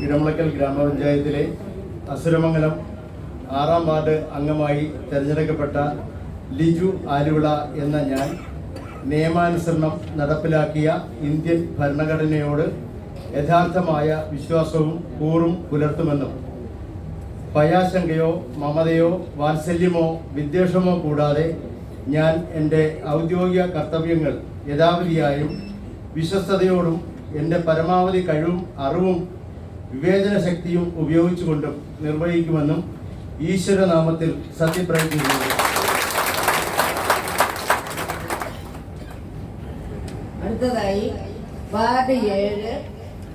ഇടമുളക്കൽ ഗ്രാമപഞ്ചായത്തിലെ അസുരമംഗലം ആറാം വാർഡ് അംഗമായി തെരഞ്ഞെടുക്കപ്പെട്ട ലിജു ആലുവിള എന്ന ഞാൻ നിയമാനുസരണം നടപ്പിലാക്കിയ ഇന്ത്യൻ ഭരണഘടനയോട് യഥാർത്ഥമായ വിശ്വാസവും കൂറും പുലർത്തുമെന്നും ഭയാശങ്കയോ മമതയോ വാത്സല്യമോ വിദ്വേഷമോ കൂടാതെ ഞാൻ എന്റെ ഔദ്യോഗിക കർത്തവ്യങ്ങൾ യഥാവിധിയായും വിശ്വസ്തയോടും എന്റെ പരമാവധി കഴിവും അറിവും വിവേചന ശക്തിയും ഉപയോഗിച്ചുകൊണ്ടും നിർവഹിക്കുമെന്നും ഈശ്വരനാമത്തിൽ സത്യപ്രതിജ്ഞ ചെയ്യുന്നു അടുത്തതായി വാർഡ് ഏഴ്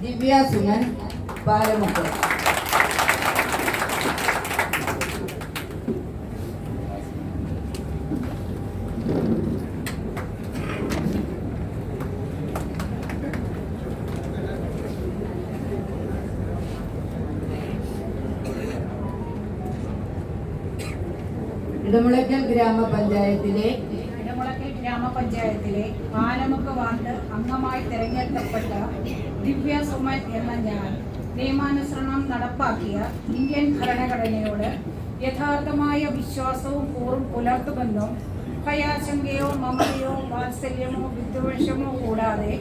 ദിവ്യാസുനൻ പാലമുട്ട ഇടമുളയ്ക്കൽ ഗ്രാമപഞ്ചായത്തിലെ ഇടമുളക്കൽ ഗ്രാമപഞ്ചായത്തിലെ പാലമുക്ക് വാർഡ് അംഗമായി തിരഞ്ഞെടുക്കപ്പെട്ട ദിവ്യ സുമൻ എന്ന ഞാൻ നിയമാനുസരണം നടപ്പാക്കിയ ഇന്ത്യൻ ഭരണഘടനയോട് യഥാർത്ഥമായ വിശ്വാസവും കൂറും പുലർത്തുമെന്നും ഭയാശങ്കയോ മമതയോ വാത്സല്യമോ വിദ്വേഷമോ കൂടാതെ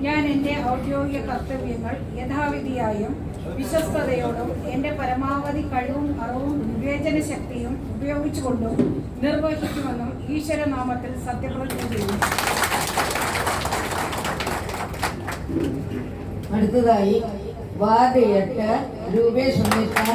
ഞാൻ എന്റെ ഔദ്യോഗിക കർത്തവ്യങ്ങൾ യഥാവിധിയായും വിശ്വസ്തയോടും എന്റെ പരമാവധി കഴിവും അറിവും വിവേചന ശക്തിയും ഉപയോഗിച്ചുകൊണ്ടും നിർവഹിക്കുമെന്നും ഈശ്വരനാമത്തിൽ സത്യപ്രതിജ്ഞ ചെയ്യുന്നു. അടുത്തതായി വാർഡ് രൂപേഷ് ഉണ്ണിത്താൻ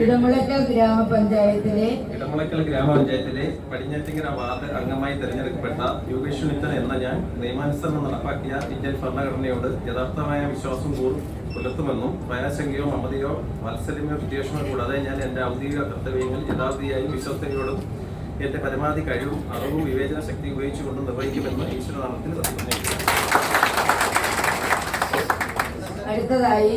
ഇടമുളയ്ക്കൽ ഗ്രാമപഞ്ചായത്തിലെ ഇടമുളക്കൽ ഗ്രാമപഞ്ചായത്തിലെ പടിഞ്ഞാറ്റിങ്ങര വാർഡ് അംഗമായി തെരഞ്ഞെടുക്കപ്പെട്ട യോഗേഷ് മിത്തൻ എന്ന ഞാൻ നിയമാനുസരണം നടപ്പാക്കിയ ഇന്ത്യൻ ഭരണഘടനയോട് യഥാർത്ഥമായ വിശ്വാസം കൂടും പുലർത്തുമെന്നും ഭയാശങ്കയോ മമതയോ വാത്സല്യമോ വിദ്വേഷമോ കൂടാതെ ഞാൻ എന്റെ ഔദ്യോഗിക കർത്തവ്യങ്ങൾ യഥാർത്ഥിയായും വിശ്വസ്തയോടും എന്റെ പരമാവധി കഴിവും അറിവും വിവേചന ശക്തി ഉപയോഗിച്ചുകൊണ്ട് നിർവഹിക്കുമെന്ന് ഈശ്വരനാമത്തിൽ. അടുത്തതായി